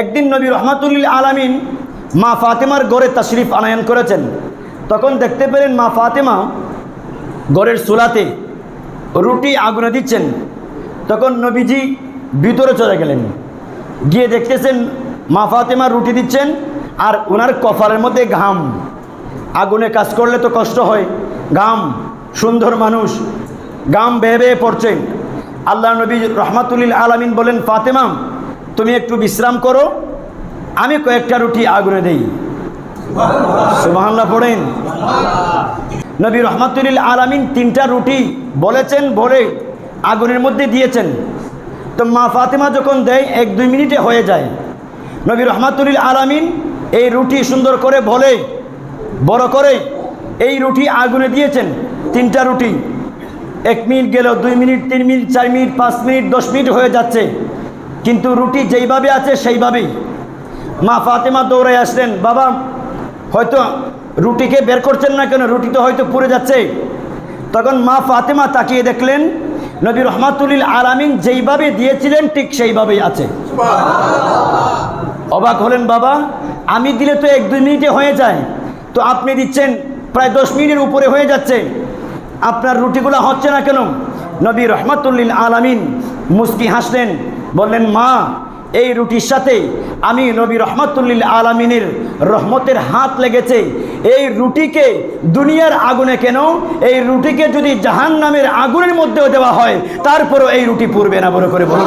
একদিন নবী রহমাতুল্লিল আলামিন মা ফাতেমার গড়ে তাশরিফ আনায়ন করেছেন। তখন দেখতে পেলেন মা ফাতেমা গড়ের চুলাতে রুটি আগুনে দিচ্ছেন। তখন নবীজি ভিতরে চলে গেলেন। গিয়ে দেখতেছেন মা ফাতেমা রুটি দিচ্ছেন আর ওনার কপালের মধ্যে ঘাম। আগুনে কাজ করলে তো কষ্ট হয়। ঘাম, সুন্দর মানুষ গাম বেয়ে বেয়ে পড়ছে। আল্লাহ নবী রহমাতুল্লিল আলামিন বলেন, ফাতেমা তুমি একটু বিশ্রাম করো। আমি কয়েকটা রুটি আগুনে দেই। সুবহানাল্লাহ পড়েন। নবী রহমাতুল্লিল আলামিন তিনটা রুটি বলেছেন বলে আগুনের মধ্যে দিয়েছেন। তো মা ফাতেমা যখন দেয়, এক দুই মিনিটে হয়ে যায়। নবী রহমাতুল্লিল আলামিন এই রুটি সুন্দর করে বলে বড় করে এই রুটি আগুনে দিয়েছেন, তিনটা রুটি। এক মিনিট গেল, দুই মিনিট, তিন মিনিট, চার মিনিট, পাঁচ মিনিট, দশ মিনিট হয়ে যাচ্ছে। কিন্তু রুটি যেইভাবে আছে সেইভাবেই। মা ফাতেমা দৌড়ে আসলেন বাবা হয়তো রুটিকে বের করছেন না কেন? রুটি তো হয়তো পুড়ে যাচ্ছে। তখন মা ফাতেমা তাকিয়ে দেখলেন নবী রহমাতুল্লিল আলামিন যেইভাবে দিয়েছিলেন ঠিক সেইভাবেই আছে। অবাক হলেন বাবা আমি দিলে তো এক দুই মিনিটে হয়ে যায়। তো আপনি দিচ্ছেন প্রায় দশ মিনিটের উপরে হয়ে যাচ্ছে। আপনার রুটিগুলো হচ্ছে না কেন? নবী রহমাতুল্লিল আলামিন মুস্কি হাসলেন বললেন, মা, এই রুটির সাথে আমি নবী রহমতুল্লিল আলমিনের রহমতের হাত লেগেছে। এই রুটিকে দুনিয়ার আগুনে কেন? এই রুটিকে যদি জাহান নামের আগুনের মধ্যেও দেওয়া হয়, তারপরও এই রুটি পূর্বে না। বড় করে বলুন।